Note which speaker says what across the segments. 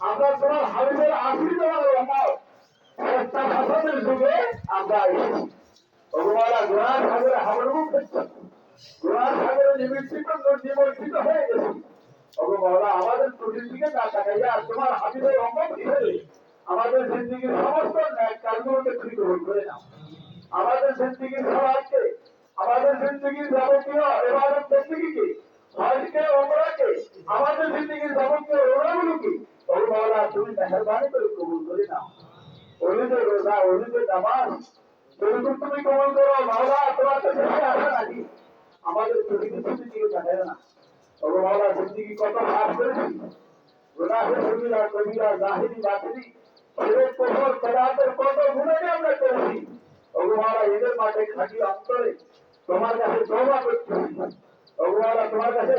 Speaker 1: আমরা তোমার হাবিবের শাসনের যুগে আমরা ভগবানা সাগরে সাগরে হয়ে ভগবানা, আমাদের ত্রুটির না তাকাইয়া তোমার হাবিবের অঙ্গন হিসেবে আমাদের জিন্দিগির সমস্ত ন্যায় করে আমাদের জিন্দিগির সমাজকে, আমাদের জিন্দিগির যাবতীয় এবাদত জিন্দিগিকে হজকে অপরাকে আমাদের জিন্দিগির যাবতীয় রোড়াগুলোকে ভগবানা তুমি মেহরবানি করে কবুল করে নাও। অলিদের রোজা, অলিদের নামাজ যদি তুমি কবল করো। মাওলা, তোমার কাছে আসা নাকি আমাদের প্রতিটি দিকে দেখায় না। তবে মাওলা জিন্দিগি কত পাপ করেছি? গুনাহে সবিরা কবিরা জাহিরি বাতিনি ছেলের কোহর পদার্থের কত গুণাকে আমরা করেছি? ভগবানা এদের মাঠে খাটি অন্তরে তোমার কাছে তওবা করতেছি তোমার কাছে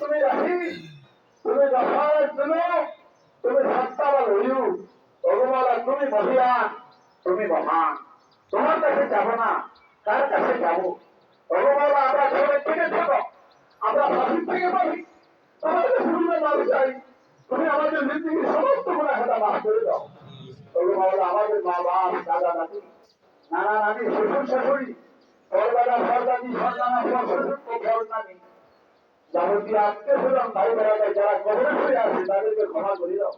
Speaker 1: তুমি তুমি তুমি তুমি তুমি তুমি মহান। তোমার কাছে যাব না, কার কাছে যাব ভগবানা আমরা ছোট থেকে ছোট আমরা ফাঁসির থেকে পাবি তোমার কাছে শুনলে মাল চাই তুমি আমাদের জিন্দিগির সমস্ত গুণা খাতা মাফ করে দাও ভগবানা আমাদের মা বাপ দাদা দাদি নানা নানি, শ্বশুর শাশুড়ি সরদাদা সরদাদি সন্তানা শ্বশুর সন্তানি যাবতীয় আত্মীয় স্বজন ভাই বেড়াতে যারা কবরে শুয়ে আছে, তাদেরকে ক্ষমা করে দাও।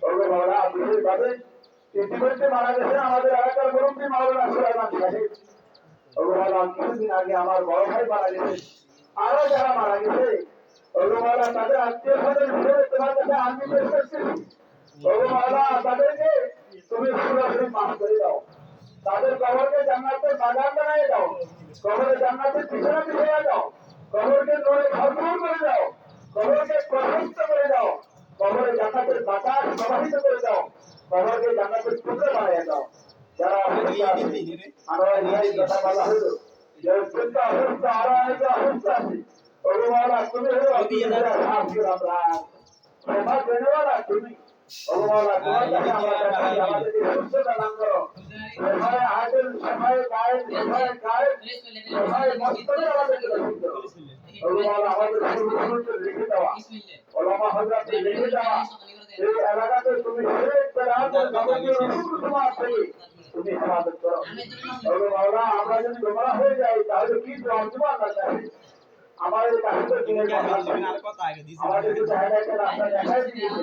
Speaker 1: তবে বাবা বিশেষ ভাবে ইতিমধ্যে মারা গেছে আমাদের এলাকার মুরব্বী মাওলানা সুলাইমান সাহেব। ভগবান কিছুদিন আগে আমার বড় ভাই মারা গেছে। আরও যারা মারা গেছে ভগবান তাদের আত্মীয় স্বজন হিসেবে তোমার কাছে আমি পেশ করছি। ভগবান তাদেরকে তুমি সুরাসুরি মাফ করে দাও। তাদের কবরকে জান্নাতের বাগান বানিয়ে দাও। কবরে জান্নাতের পিছনে পিছিয়ে দাও কবরকে নড়ে ভরপুর করে দাও। কবরকে প্রশস্ত করে দাও। কবরে জান্নাতের বাতাস প্রবাহিত করে দাও। কবরকে জান্নাতের টুকরো বানিয়ে দাও। যারা আমরা এই কথা বলা হলো। তুমি। এই এলাকাতে তুমি তুমি হেফাজত করো আমরা যদি গোমরা হয়ে যাই তাহলে কি জবাব দেবো আল্লাহ আমাদের কাছে তো দিনের কথা আমাদের তো একটা রাস্তা দেখাই দিয়েছে।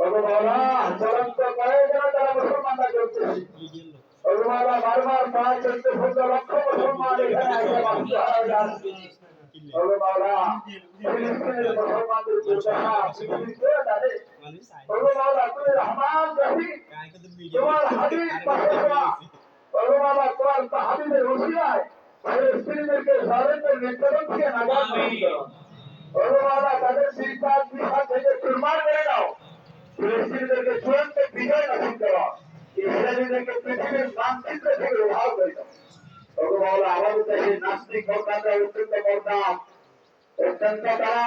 Speaker 1: ওগো মাওলা চলন্ত করে যেন তারা মুসলমানরা চলতেছে ওগো মাওলা বারবার পাঁচ চোদ্দ চোদ্দ লক্ষ মুসলমান এখানে এসে বাঁচতে হয় যাচ্ছে ওগো মাওলা ফিলিস্তিনের মুসলমানদের দুর্দশা পৃথিবীতে তাদের ওগো মাওলা তুমি রহমান রহিম তোমার হাবিব পাশে দেওয়া ওগো মাওলা তোমার হাবিবের ওসিলায় ফিলিস্তিনিদেরকে জালেমদের নির্যাতন থেকে নাজাত দান করো ওগো মাওলা তাদের শিরকার বিহার থেকে চুরমার করে দাও ফিলিস্তিনিদেরকে চূড়ান্ত বিজয় নসিব করো। ইসরায়েলিদেরকে পৃথিবীর মানচিত্র থেকে উধাও করে। দাও ওগো মাওলা আমাদের দেশে নাস্তিক ভোটাররা অত্যন্ত বদনাম অত্যন্ত তারা,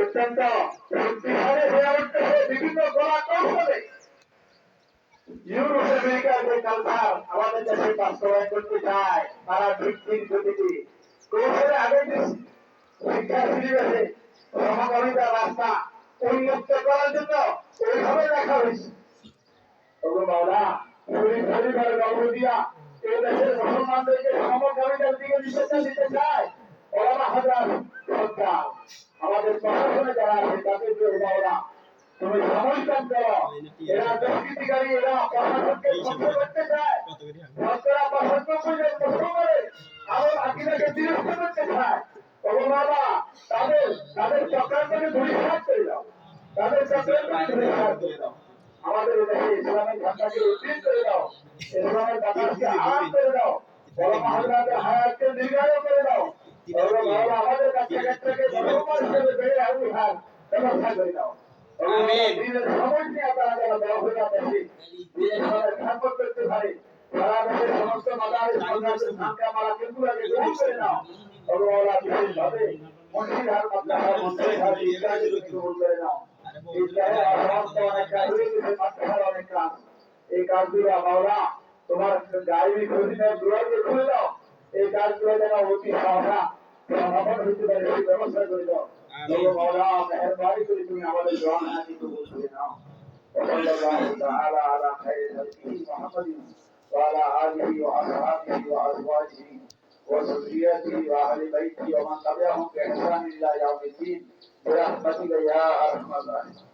Speaker 1: অত্যন্ত শক্তিশালী হয়ে উঠতেছে বিভিন্ন কলা কৌশলে ইউরোপ আমেরিকার যে কালচার আমাদের দেশে বাস্তবায়ন করতে চায়, তারা ভিত্তির গতিতে কৌশলে আগে শিক্ষা সিলেবাসে সমকামিতা রাস্তা উন্মুক্ত করার জন্য ওইভাবে দেখা হয়েছে। মাওলা শরীর পরিবার গল্প দিয়া এই দেশের মুসলমানদেরকে সমকামিতার দিকে নিষেধা দিতে চায় ওলামা হাজার সরকার। আমাদের প্রশাসনে যারা আছে তাদেরকে মাওলা, তুমি সমর্থন করো। এরা দুষ্কৃতিকারী, এরা প্রশাসনকে ধ্বংস করতে চায়। সরকার পঁচানব্বই জন মুসলমানের আমার আকিদাকে বিরক্ত করতে চায়। ওগো বাবা তাদের চক্রান্তকে ধূলিসাৎ করে দাও। তাদের চক্রান্তকে ধূলিসাৎ করে দাও। আমাদের দেশে ইসলামের ঝান্ডাকে উদ্দিন করে দাও। ইসলামের বাতাসকে আরাম করে দাও। বড় মহাজরাতে হায়াতকে দীর্ঘায়ু আমাদের কাছ হিসেবে বেড়ে হার ব্যবস্থা করে দাও।
Speaker 2: আমিন।
Speaker 1: দিনের সময় নিয়ে তারা যেন বড় দিনের সময় ঠাকুর করতে পারে। সারা দেশের সমস্ত মাদার সন্ন্যাসের সংখ্যা মারা কিন্তু গ্রহণ করে নাও। ভগবান বিশেষভাবে মন্দির হার মাদ্রাসা মন্দির হার ইসলামের গ্রহণ করে নাও ইসলামের সমস্ত অনেক কাজ হয়ে গেছে মাদ্রাসার অনেক কাজ এই কাজগুলো মাওলা তোমার গাড়ি খোঁজে দুয়ারকে খুলে দাও এই কাজগুলো যেন অতি সহসা সমাপন হইতে পারে সেই ব্যবস্থা করে দাও ওগো মাওলা মেহরবানি করে তুমি আমাদের দোয়া হাজি কবুল করে নাও وصلى الله تعالى على خير خلقه محمد وعلى آله وأصحابه وأزواجه وذريتي وأهل بيتي ومن تبعهم بإحسان إلى يوم الدين برحمتك يا أرحم الراحمين.